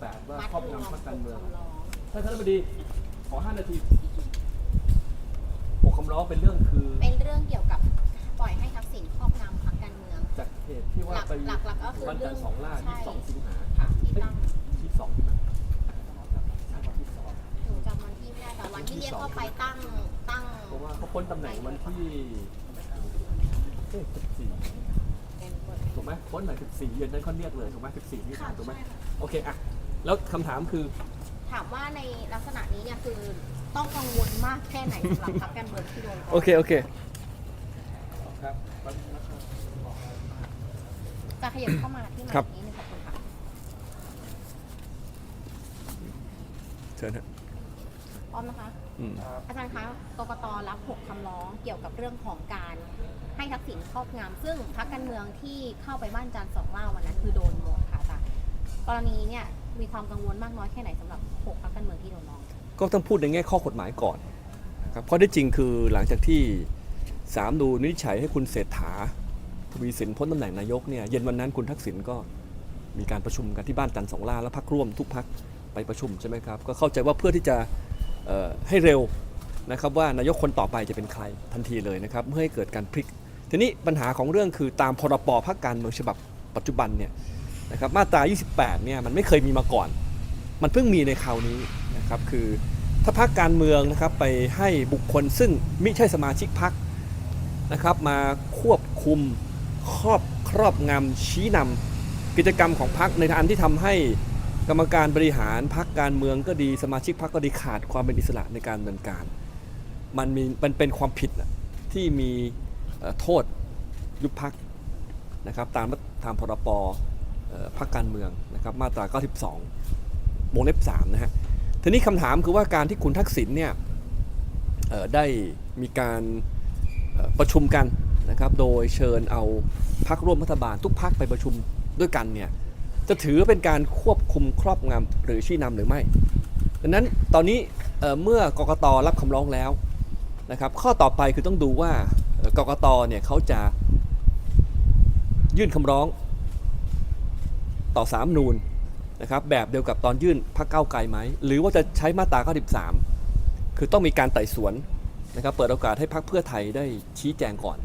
28ว่ามัดครอบรวมงำพรรคการเมืองคำร้องท่านคณบดีขอ 5 นาทีหกคำร้องเป็นเรื่องคือเป็นเรื่องเกี่ยวกับปล่อยให้ทักษิณครอบงำพรรคการเมือง จากเหตุที่ว่าไปหลักหลักๆก็คือวันจันทร์สองล่าใช่22สิงหาค่ะที่ตั้งที่สองที่มันที่สองหนูจำวันที่ไม่ได้แต่วันที่เรียกเข้าไปตั้งตั้งเพราะว่าเขาพ้นตำแหน่งวันที่เอ๊ะ14ถูกไหมพ้นหมาย14เย็นนั้นเขาเรียกเลยถูกไหม14นี่ถูกไหมโอเคอะ แล้วคำถามคือ ถามว่าในลักษณะนี้เนี่ยคือต้องกังวลมากแค่ไหนสำหรับพรรคการเมืองที่โดนโอเค โอเคครับจะขยับเข้ามาที่ครัมาบนี้นึงขอบคุณค่ะ เชิญฮะ พร้อมนะคะ อืม อาจารย์คะกกตรับ 6 คำร้องเกี่ยวกับเรื่องของการให้ทักษิณครอบงำซึ่งพรรคการเมืองที่เข้าไปบ้านจันทร์สองล่าวันนั้นคือโดนหมดค่ะอาจารย์กรณีเนี่ย มีความกังวลมากน้อยแค่ไหนสำหรับ6พรรคการเมืองที่โดนร้องก็ต้องพูดในแง่ข้อกฎหมายก่อนนะครับเพราะได้จริงคือหลังจากที่สามดูนิจฉัยให้คุณเศรษฐาทวีสินพ้นตำแหน่งนายกเนี่ยเย็นวันนั้นคุณทักษิณก็มีการประชุมกันที่บ้านจันทร์สองล่าแล้วพักร่วมทุกพักไปประชุมใช่ไหมครับก็เข้าใจว่าเพื่อที่จะให้เร็วนะครับว่านายกคนต่อไปจะเป็นใครทันทีเลยนะครับเพื่อให้เกิดการพลิก ทีนี้ปัญหาของเรื่องคือตามพรบพักการเมืองฉบับปัจจุบันเนี่ย นะครับมาตรา 28 เนี่ยมันไม่เคยมีมาก่อน มันเพิ่งมีในคราวนี้นะครับคือถ้าพักการเมืองนะครับไปให้บุคคลซึ่งไม่ใช่สมาชิกพักนะครับมาควบคุมครอบครอบงำชี้นำกิจกรรมของพักในทางที่ทำให้กรรมการบริหารพักการเมืองก็ดีสมาชิกพักก็ดีขาดความเป็นอิสระในการดำเนินการ มันมีมันเป็นความผิดที่มีโทษยุบพักนะครับตามตามพรบ เอ่อพักการเมืองนะครับมาตรา 92วงเล็บ3นะฮะทีนี้คำถามคือว่าการที่คุณทักษิณเนี่ยได้มีการประชุมกันนะครับโดยเชิญเอาพักร่วมรัฐบาลทุกพักไปประชุมด้วยกันเนี่ยจะถือเป็นการควบคุมครอบงำหรือชี้นำหรือไม่ดังนั้นตอนนี้เเมื่อกกตรับคำร้องแล้วนะครับข้อต่อไปคือต้องดูว่ากกตเนี่ยเขาจะยื่นคำร้อง ต่อสามนูนนะครับแบบเดียวกับตอนยื่นพักเก้าไกลไหม หรือว่าจะใช้มาตรา 93 คือต้องมีการไต่สวนนะครับเปิดโอกาสให้พักเพื่อไทยได้ชี้แจงก่อน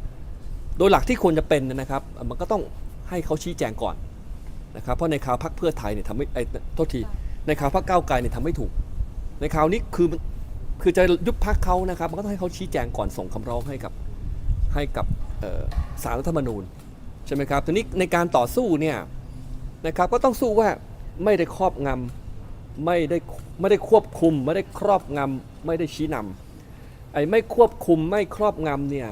โดยหลักที่ควรจะเป็นนะครับ มันก็ต้องให้เขาชี้แจงก่อนนะครับเพราะในข่าวพักเพื่อไทยเนี่ยทำไม่ไอ้โทษทีในข่าวพักเก้าไกลเนี่ยทำไม่ถูก ในข่าวนี้คือมันคือจะยุบพักเขานะครับ มันก็ต้องให้เขาชี้แจงก่อนส่งคำร้องให้กับให้กับสารรัฐธรรมนูญใช่ไหมครับทีนี้ในการต่อสู้เนี่ย นะครับก็ต้องสู้ว่าไม่ได้ครอบงำไม่ได้ไม่ได้ควบคุม ไม่ได้ครอบงำไม่ได้ชี้นำไอ้ไม่ควบคุมไม่ครอบงำเนี่ย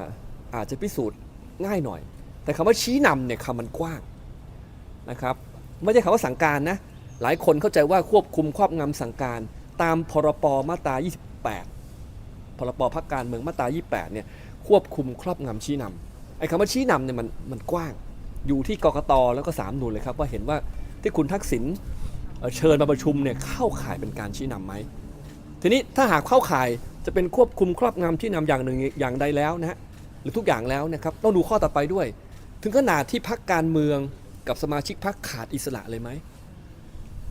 อาจจะพิสูจน์ง่ายหน่อย แต่คำว่าชี้นำเนี่ยคำมันกว้างนะครับไม่ใช่คำว่าสั่งการนะหลายคนเข้าใจว่าควบคุมครอบงำสั่งการ ตามพรปมาตรา 28 พรปพักการเมืองมาตรา 28เนี่ยควบคุมครอบงำชี้นำไอ้คำว่าชี้นำเนี่ยมันมันกว้าง อยู่ที่กกตแล้วก็สามนูนเลยครับว่าเห็นว่าที่คุณทักษิณเชิญมาประชุมเนี่ยเข้าข่ายเป็นการชี้นำไหมทีนี้ถ้าหากเข้าข่ายจะเป็นควบคุมครอบงำชี้นำอย่างหนึ่งอย่างใดแล้วนะฮะหรือทุกอย่างแล้วนะครับต้องดูข้อต่อไปด้วย ถึงขนาดที่พักการเมืองกับสมาชิกพักขาดอิสระเลยไหม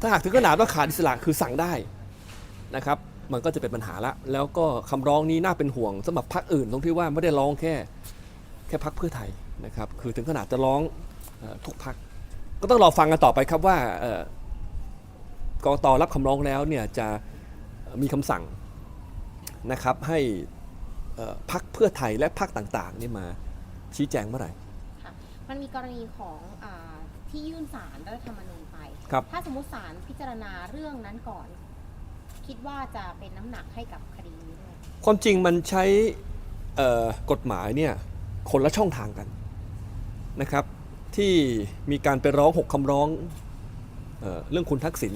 ถ้าหากถึงขนาดว่าขาดอิสระคือสั่งได้นะครับ มันก็จะเป็นปัญหาละ แล้วก็คำร้องนี้น่าเป็นห่วงสำหรับพักอื่นตรงที่ว่าไม่ได้ร้องแค่ แค่พักเพื่อไทย นะครับคือถึงขนาดจะร้องเออทุกพัก ก็ต้องรอฟังกันต่อไปครับว่าเอ่อกกตรับคำร้องแล้วเนี่ยจะมีคำสั่งนะครับให้เอ่อพักเพื่อไทยและพักต่างๆนี่มาชี้แจงเมื่อไหร่ค่ะมันมีกรณีของอาที่ยื่นสารรัฐธรรมนูญไปครับถ้าสมมติสารพิจารณาเรื่องนั้นก่อน คิดว่าจะเป็นน้ำหนักให้กับคดีนี้ด้วยความจริงมันใช้เอ่อกฎหมายเนี่ยคนละช่องทางกัน นะครับที่มีการไปร้อง 6 คำร้องเออเรื่องคุณทักษิณ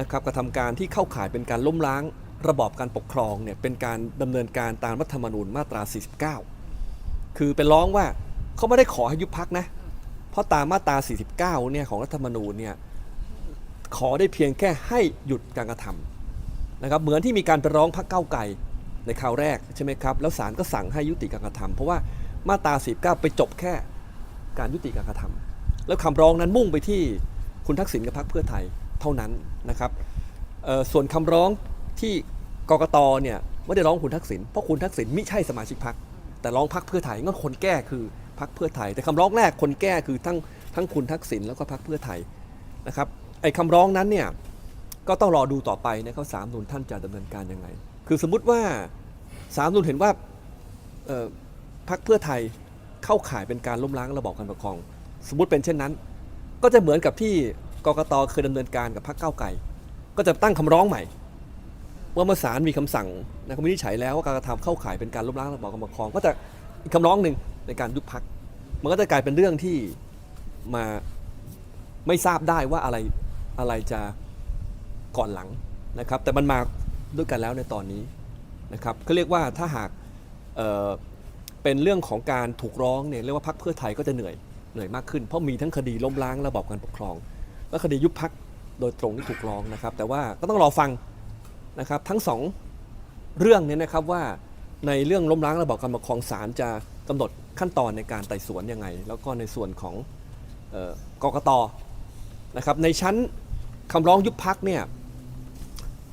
นะครับกระทำการที่เข้าข่ายเป็นการล้มล้างระบอบการปกครองเนี่ยเป็นการดำเนินการตามรัฐธรรมนูญมาตรา 49 คือเป็นร้องว่าเขาไม่ได้ขอให้ยุบพักนะ เพราะตามมาตรา 49 เนี่ยของรัฐธรรมนูญเนี่ยขอได้เพียงแค่ให้หยุดการกระทำนะครับเหมือนที่มีการไปร้องพักเก้าไกลในคราวแรกใช่ไหมครับแล้วศาลก็สั่งให้ยุติการกระทำเพราะว่ามาตรา 49 ไปจบแค่ การยุติการกระทำแล้วคำร้องนั้นมุ่งไปที่คุณทักษิณกับพรรคเพื่อไทยเท่านั้นนะครับส่วนคำร้องที่กกตเนี่ยไม่ได้ร้องคุณทักษิณเพราะคุณทักษิณไม่ใช่สมาชิกพรรคแต่ร้องพรรคเพื่อไทยงั้นคนแก้คือพรรคเพื่อไทย แต่คำร้องแรกคนแก้คือทั้งทั้งคุณทักษิณแล้วก็พรรคเพื่อไทยนะครับไอ้คำร้องนั้นเนี่ยก็ต้องรอดูต่อไปนะครับสามนุนท่านจะดำเนินการยังไง คือสมมุติว่าสามนุนเห็นว่าพรรคเพื่อไทย เข้าข่ายเป็นการล้มล้างระบอบการปกครอง สมมติเป็นเช่นนั้น ก็จะเหมือนกับที่กกตเคยดำเนินการกับพรรคก้าวไกลก็จะตั้งคำร้องใหม่ว่าเมื่อศาลมีคำสั่งนะครับวินิจฉัยแล้วว่าการกระทำเข้าข่ายเป็นการล้มล้างระบอบการปกครอง ก็จะอีกคำร้องหนึ่งในการยุบพักมันก็จะกลายเป็นเรื่องที่มาไม่ทราบได้ว่าอะไรอะไรจะก่อนหลังนะครับ แต่มันมาด้วยกันแล้วในตอนนี้นะครับก็เรียกว่าถ้าหาก เป็นเรื่องของการถูกร้องเนี่ยเรียกว่าพรรคเพื่อไทยก็จะเหนื่อยเหนื่อยมากขึ้น เพราะมีทั้งคดีล้มล้างระบอบการปกครอง และคดียุบพักโดยตรงที่ถูกร้องนะครับ แต่ว่าก็ต้องรอฟังนะครับทั้งสองเรื่องเนี้นะครับว่าในเรื่องล้มล้างระบอบการปกครองศาลจะกำหนดขั้นตอนในการไต่สวนยังไง แล้วก็ในส่วนของเออกกตนะครับในชั้นคำร้องยุบพักเนี่ย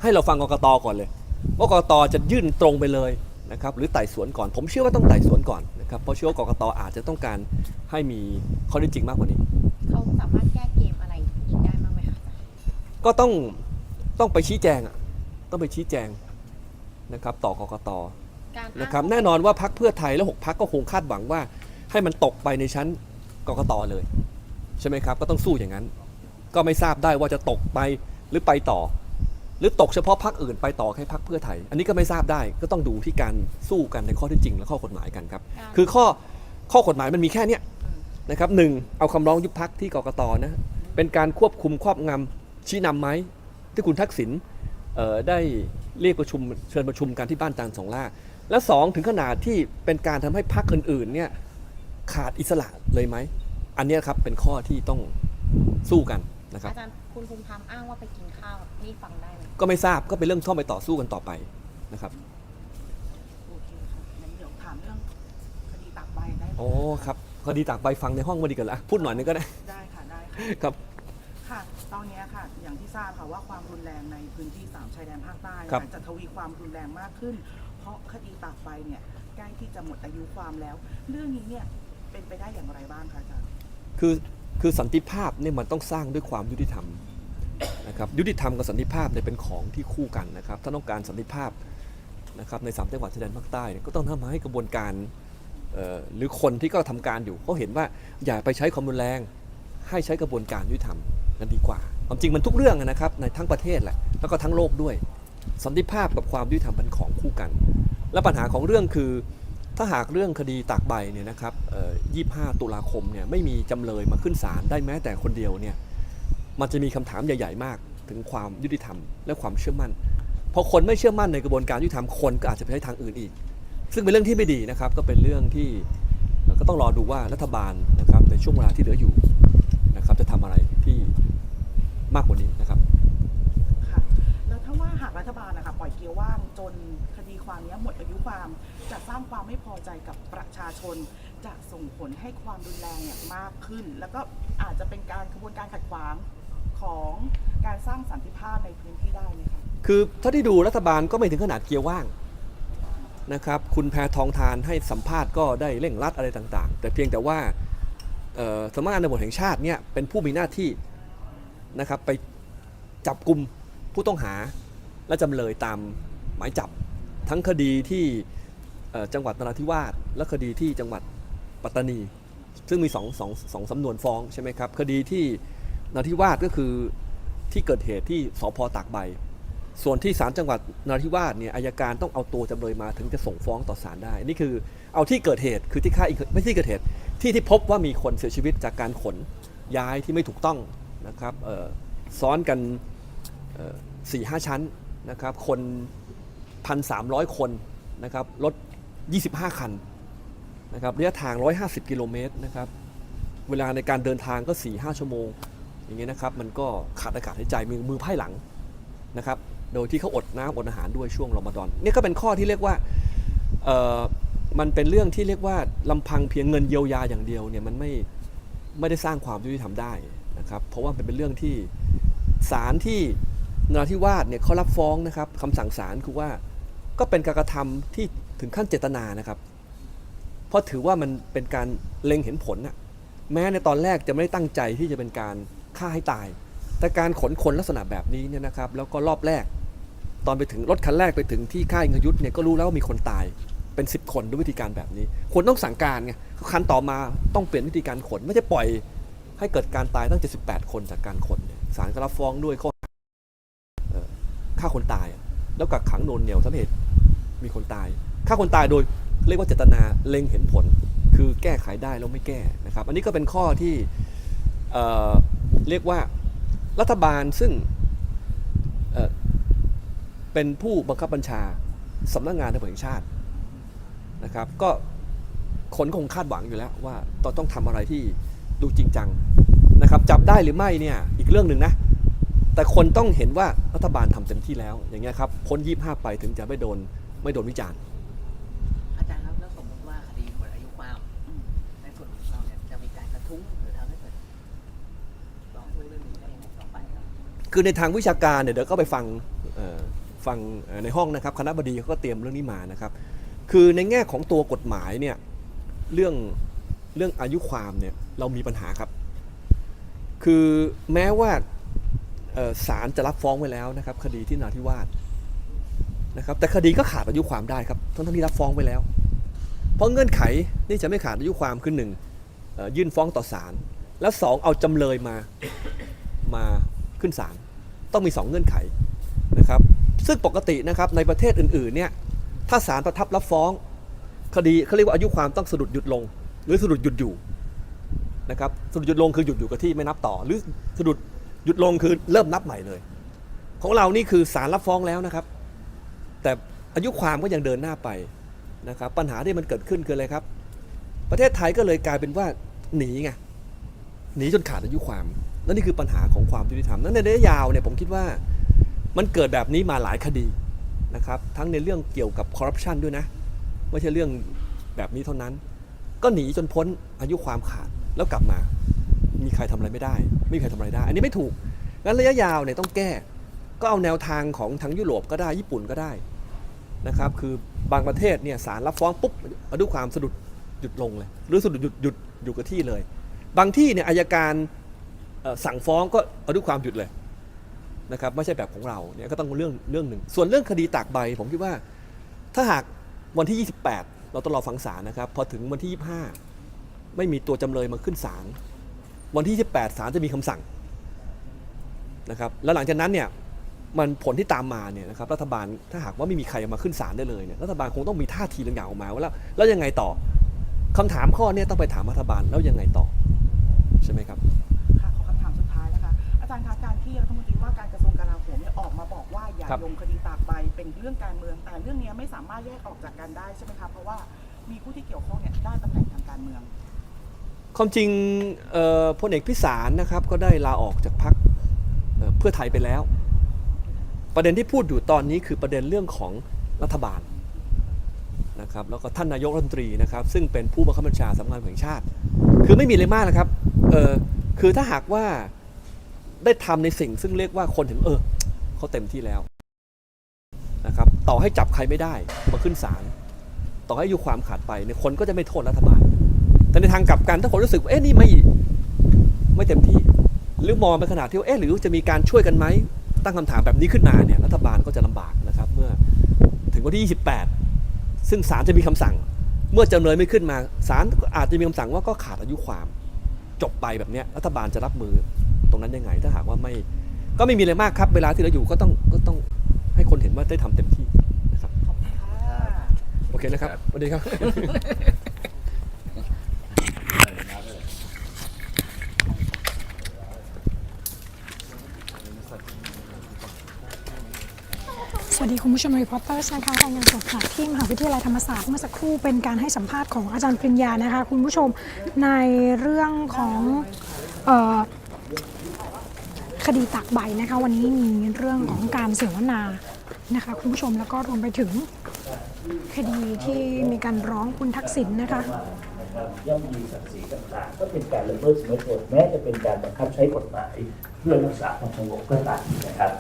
ให้เราฟังกกตก่อนเลยว่ากกตจะยื่นตรงไปเลย นะครับหรือไต่สวนก่อน ผมเชื่อว่าต้องไต่สวนก่อนนะครับเพราะเชื่อว่ากกตอาจจะต้องการให้มีข้อเท็จจริงมากกว่านี้ เขาสามารถแก้เกมอะไรอีกได้บ้างไหมคะอาจารย์ก็ต้องต้องไปชี้แจงอะต้องไปชี้แจงนะครับต่อกกตการอ้างนะครับแน่นอนว่าพักเพื่อไทยและหกพักก็คงคาดหวังว่า ให้มันตกไปในชั้นกกตเลย ใช่ไหมครับ ก็ต้องสู้อย่างนั้น ก็ไม่ทราบได้ว่าจะตกไปหรือไปต่อห รือตกเฉพาะพักอื่นไปต่อแค่พักเพื่อไทย อันนี้ก็ไม่ทราบได้ก็ต้องดูที่การสู้กันในข้อเท็จจริงและข้อกฎหมายกันครับการคือข้อข้อกฎหมายมันมีแค่เนี้ยอืมนะครับหนึ่งเอาคำร้องยุบพักที่กกตนะเป็นการควบคุมครอบงำชี้นำไหมที่คุณทักษิณเอ่อได้เรียกประชุมเชิญประชุมกันที่บ้านจางสองล่า และสองถึงขนาดที่เป็นการทำให้พักอื่นๆเนี่ยขาดอิสระเลยไหม อันเนี้ยครับเป็นข้อที่ต้องสู้กันนะครับอาจารย์ คุณภูมิธรรมอ้างว่าไปกินข้าวนี่ฟังได้ไหมก็ไม่ทราบก็เป็นเรื่องต้องไปต่อสู้กันต่อไปนะครับโอเคค่ะงั้นเดี๋ยวถามเรื่องคดีตากใบได้ไหมโอ้ครับคดีตากใบฟังในห้องมาดีกันละพูดหน่อยนึงก็ได้ ได้ค่ะได้ค่ะ ครับ ค่ะ ตอนนี้ค่ะ อย่างที่ทราบค่ะว่าความรุนแรงในพื้นที่สามชายแดนภาคใต้ครับจะทวีความรุนแรงมากขึ้น เพราะคดีตากใบเนี่ยใกล้ที่จะหมดอายุความแล้ว เรื่องนี้เนี่ยเป็นไปได้อย่างไรบ้างคะอาจารย์ คือ คือสันติภาพเนี่ยมันต้องสร้างด้วยความยุติธรรมนะครับยุติธรรมกับสันติภาพเนี่ยเป็นของที่คู่กันนะครับถ้าต้องการสันติภาพนะครับในสามจังหวัดชายแดนภาคใต้เนี่ยก็ต้องทำให้กระบวนการหรือคนที่ก็ทำการอยู่เขาเห็นว่าอย่าไปใช้ความรุนแรง ให้ใช้กระบวนการยุติธรรมกันดีกว่า ความจริงมันทุกเรื่องนะครับในทั้งประเทศแหละแล้วก็ทั้งโลกด้วย สันติภาพกับความยุติธรรมเป็นของคู่กัน และปัญหาของเรื่องคือ ถ้าหากเรื่องคดีตากใบเนี่ยนะครับเอ่อ25ตุลาคมเนี่ยไม่มีจำเลยมาขึ้นศาลได้แม้แต่คนเดียวเนี่ยมันจะมีคำถามใหญ่ ๆ มาก ถึงความยุติธรรมและความเชื่อมั่น พอคนไม่เชื่อมั่นในกระบวนการยุติธรรมคนก็อาจจะไปใช้ทางอื่นอีก ซึ่งเป็นเรื่องที่ไม่ดีนะครับ ก็เป็นเรื่องที่ก็ต้องรอดูว่ารัฐบาลนะครับในช่วงเวลาที่เหลืออยู่นะครับจะทำอะไรที่มากกว่านี้นะครับ กียร์ว่างจนคดีความนี้หมดอายุความ จะสร้างความไม่พอใจกับประชาชน จะส่งผลให้ความรุนแรงเนี่ยมากขึ้น แล้วก็อาจจะเป็นการกระบวนการขัดขวางของการสร้างสันติภาพในพื้นที่ได้ไหมคะคือถ้าที่ดูรัฐบาลก็ไม่ถึงขนาดเกียร์ว่างนะครับคุณแพทองทานให้สัมภาษณ์ก็ได้เร่งรัดอะไรต่างๆ แต่เพียงแต่ว่าสำนักงานตำรวจแห่งชาติเนี่ยเป็นผู้มีหน้าที่นะครับไปจับกลุ่มผู้ต้องหา และจำเลยตามหมายจับทั้งคดีที่จังหวัดนราธิวาสและคดีที่จังหวัดปัตตานี ซึ่งมีสองสองสองสำนวนฟ้องใช่ไหมครับ คดีที่นราธิวาสก็คือที่เกิดเหตุที่สพตากใบ ส่วนที่ศาลจังหวัดนราธิวาสเนี่ยอายการต้องเอาตัวจำเลยมาถึงจะส่งฟ้องต่อศาลได้ นี่คือเอาที่เกิดเหตุคือที่ค่าอิงไม่ใช่ที่เกิดเหตุที่ที่พบว่ามีคนเสียชีวิตจากการขนย้ายที่ไม่ถูกต้องนะครับซ้อนกันสี่ห้าชั้น นะครับคนพันสามร้อยคนนะครับรถ 25 คันนะครับระยะทาง 150 กิโลเมตรนะครับเวลาในการเดินทางก็ 4-5 ชั่วโมง อย่างเงี้ยนะครับมันก็ขาดอากาศหายใจมือมือไพ่หลังนะครับโดยที่เขาอดน้ำอดอาหารด้วยช่วงรอมฎอนนี่ก็เป็นข้อที่เรียกว่ามันเป็นเรื่องที่เรียกว่าลำพังเพียงเงินเยียวยาอย่างเดียวเนี่ยมันไม่ไม่ได้สร้างความยุติธรรมได้นะครับเพราะว่ามันเป็นเรื่องที่ศาลที่ นราธิวาสเนี่ยเขารับฟ้องนะครับคำสั่งศาลคือว่าก็เป็นการกระทำที่ถึงขั้นเจตนานะครับ เพราะถือว่ามันเป็นการเล็งเห็นผลนะแม้ในตอนแรกจะไม่ได้ตั้งใจที่จะเป็นการฆ่าให้ตาย แต่การขนคนลักษณะแบบนี้เนี่ยนะครับ แล้วก็รอบแรก ตอนไปถึงรถคันแรกไปถึงที่ค่ายงยุทธเนี่ยก็รู้แล้วว่ามีคนตายเป็น 10 คนด้วยวิธีการแบบนี้ควรต้องสั่งการไงคันต่อมาต้องเปลี่ยนวิธีการขน ไม่ใช่ปล่อยให้เกิดการตายตั้ง 78 คนจากการขนศาลก็รับฟ้องด้วยข้อหาเอ่อ ฆ่าคนตาย แล้วกักขังโนนเหนียวสาเหตุมีคนตายฆ่าคนตายโดยเรียกว่าเจตนาเล็งเห็นผล คือแก้ไขได้แล้วไม่แก้นะครับ อันนี้ก็เป็นข้อที่เเรียกว่ารัฐบาลซึ่งเเป็นผู้บังคับบัญชาสำนักงานตำรวจแห่งชาตินะครับ ก็คนคงคาดหวังอยู่แล้วว่าต้องทำอะไรที่ดูจริงจังนะครับจับได้หรือไม่เนี่ยอีกเรื่องหนึ่งนะ แต่คนต้องเห็นว่ารัฐบาลทำเต็มที่แล้ว อย่างเงี้ยครับพ้นยี่ห้าไปถึงจะไม่โดนไม่โดนวิจารณ์อาจารย์ครับแล้วสมมติว่าคดีหมดอายุความในส่วนของเราเนี่ยจะมีการกระทุ้งหรือทำให้เกิดร้องเรื่องนี้ได้ยังไงต่อไปครับคือในทางวิชาการเนี่ยเดี๋ยวก็ไปฟังเอ่อฟังเอ่อในห้องนะครับคณะบดีเขาก็เตรียมเรื่องนี้มานะครับ คือในแง่ของตัวกฎหมายเนี่ยเรื่องเรื่องอายุความเนี่ยเรามีปัญหาครับ คือแม้ว่าเอ่อ ศาลจะรับฟ้องไว้แล้วนะครับ คดีที่นาธิวาสนะครับ แต่คดีก็ขาดอายุความได้ครับทั้งที่รับฟ้องไว้แล้ว เพราะเงื่อนไขนี่จะไม่ขาดอายุความคือหนึ่งยื่นฟ้องต่อศาลแล้วสองเอาจำเลยมามาขึ้นศาลต้องมี 2 เงื่อนไขนะครับ ซึ่งปกตินะครับในประเทศอื่นๆเนี่ยถ้าศาลประทับรับฟ้อง คดีเขาเรียกว่าอายุความต้องสะดุดหยุดลง หรือสะดุดหยุดอยู่นะครับสะดุดหยุดลงคือหยุดอยู่กับที่ไม่นับต่อ หรือสะดุด หยุดลงคือเริ่มนับใหม่เลย ของเรานี่คือศาลรับฟ้องแล้วนะครับ แต่อายุความก็ยังเดินหน้าไปนะครับ ปัญหาที่มันเกิดขึ้นคืออะไรครับ ประเทศไทยก็เลยกลายเป็นว่าหนีไงหนีจนขาดอายุความและนี่คือปัญหาของความยุติธรรมนั้นในระยะยาวเนี่ยผมคิดว่ามันเกิดแบบนี้มาหลายคดีนะครับ ทั้งในเรื่องเกี่ยวกับคอร์รัปชันด้วยนะไม่ใช่เรื่องแบบนี้เท่านั้น ก็หนีจนพ้นอายุความขาดแล้วกลับมา มีใครทำอะไรไม่ได้ ไม่มีใครทำอะไรได้ อันนี้ไม่ถูกงั้นระยะยาวเนี่ยต้องแก้ ก็เอาแนวทางของทางยุโรปก็ได้ญี่ปุ่นก็ได้นะครับ คือบางประเทศเนี่ยศาลรับฟ้องปุ๊บอายุความสะดุดหยุดลงเลย หรือสะดุดหยุดหยุดอยู่กับที่เลย บางที่เนี่ยอายการสั่งฟ้องก็เอาด้วยความหยุดเลยนะครับไม่ใช่แบบของเราเนี่ยก็ต้องเรื่องเรื่องหนึ่ง ส่วนเรื่องคดีตากใบ ผมคิดว่าถ้าหากวันที่ 28 เราต้องรอฟังศาลนะครับ พอถึงวันที่ 25 ไม่มีตัวจำเลยมาขึ้นศาล วันที่ 28ศาลจะมีคำสั่งนะครับแล้วหลังจากนั้นเนี่ยมันผลที่ตามมาเนี่ยนะครับรัฐบาลถ้าหากว่าไม่มีใครมาขึ้นศาลได้เลยเนี่ยรัฐบาลคงต้องมีท่าทีบางอย่างออกมาว่าแล้วแล้วยังไงต่อคำถามข้อเนี้ต้องไปถามรัฐบาลแล้วยังไงต่อใช่ไหมครับค่ะขอคำถามสุดท้ายนะคะอาจารย์คะการที่รัฐมนตรีว่าการกระทรวงกลาโหมเนี่ยออกมาบอกว่าอย่าครับลงคดีตากใบเป็นเรื่องการเมือง แต่เรื่องนี้ไม่สามารถแยกออกจากกันได้ใช่ไหมคะเพราะว่ามีผู้ที่เกี่ยวข้องเนี่ยได้ตำแหน่งทางการเมือง ความจริงพลเอกพิสารนะครับก็ได้ลาออกจากพรรคเเพื่อไทยไปแล้ว ประเด็นที่พูดอยู่ตอนนี้คือประเด็นเรื่องของรัฐบาลนะครับแล้วก็ท่านนายกรัฐมนตรีนะครับซึ่งเป็นผู้บังคับบัญชาสำนักงานตำรวจแห่งชาติ คือไม่มีอะไรมากนะครับเออคือถ้าหากว่าได้ทำในสิ่งซึ่งเรียกว่าคนเห็นเออเขาเต็มที่แล้วนะครับต่อให้จับใครไม่ได้มาขึ้นศาลต่อให้อายุความขาดไปเนี่ยคนก็จะไม่โทษรัฐบาล แต่ในทางกลับกันถ้าคนรู้สึกว่าเอ๊ะนี่ไม่ไม่เต็มที่ หรือมองไปขนาดที่ว่าเอ๊ะหรือจะมีการช่วยกันไหมตั้งคำถามแบบนี้ขึ้นมาเนี่ยรัฐบาลก็จะลำบากนะครับเมื่อถึงวันที่ 28 ซึ่งศาลจะมีคำสั่ง เมื่อจำเลยไม่ขึ้นมาศาลก็อาจจะมีคำสั่งว่าก็ขาดอายุความ จบไปแบบเนี้ยรัฐบาลจะรับมือตรงนั้นยังไง ถ้าหากว่าไม่ก็ไม่มีอะไรมากครับ เวลาที่เราอยู่ก็ต้องก็ต้องให้คนเห็นว่าได้ทำเต็มที่นะครับขอบคุณค่ะโอเคนะครับสวัสดีครับ สวัสดีคุณผู้ชมรีพอร์เตอร์นะคะรายงานสดจากที่มหาวิทยาลัยธรรมศาสตร์เมื่อสักครู่เป็นการให้สัมภาษณ์ของอาจารย์ปริญญานะคะคุณผู้ชมในเรื่องของออคดีตากใบนะคะวันนี้มีเรื่องของการเสวนานะคะคุณผู้ชมแล้วก็รวมไปถึงคดีที่มีการร้องคุณทักษิณนะคะนะครับย่อมมีศักดิ์ศรีต่างๆก็เป็นการละเมิดสิทธิมนุษยชนแม้จะเป็นการบังคับใช้กฎหมายเพื่อรักษาความสงบก็ตามนะครับ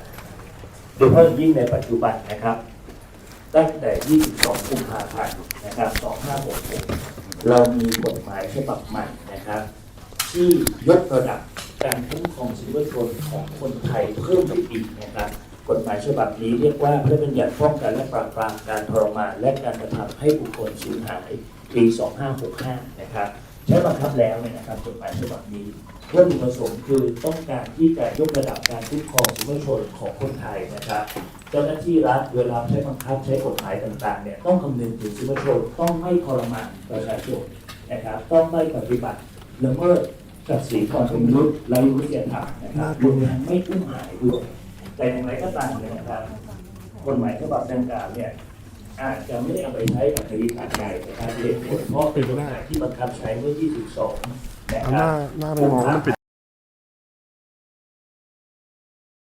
โดยเฉพาะยิ่งในปัจจุบันนะครับ ตั้งแต่ 22 กุมภาพันธ์นะครับ 2566 เรามีกฎหมายฉบับใหม่นะครับ ที่ยกระดับการคุ้มครองสิทธิมนุษยชนของคนไทยเพิ่มขึ้นอีกนะครับ กฎหมายฉบับนี้เรียกว่าพระราชบัญญัติป้องกันและปราบปรามการทรมานและการกระทำให้บุคคลสูญหายปี 2565 นะครับใช้บังคับแล้วเนี่ยนะครับกฎหมายฉบับนี้ วัตถุประสงค์คือต้องการที่จะยกระดับการคุ้มครองสิทธิมนุษยชนของคนไทยนะครับ เจ้าหน้าที่รัฐเวลาใช้บังคับใช้กฎหมายต่างๆเนี่ยต้องคำนึงถึงสิทธิมนุษยชนต้องไม่ทรมานประชาชนนะครับ ต้องไม่ปฏิบัติละเมิดศักดิ์ศรีความเป็นมนุษย์และมนุษยธรรมนะครับรวมทั้งไม่อุ้มหายด้วยแต่อย่างไรก็ตามนะครับกฎหมายฉบับดังกล่าวเนี่ยอาจจะไม่ได้เอาไปใช้กับคดีขาดใจนะครับเหตุผลเพราะเป็นกฎหมายที่บังคับใช้เมื่อ 22 หน้าหน้าเลยมันปิด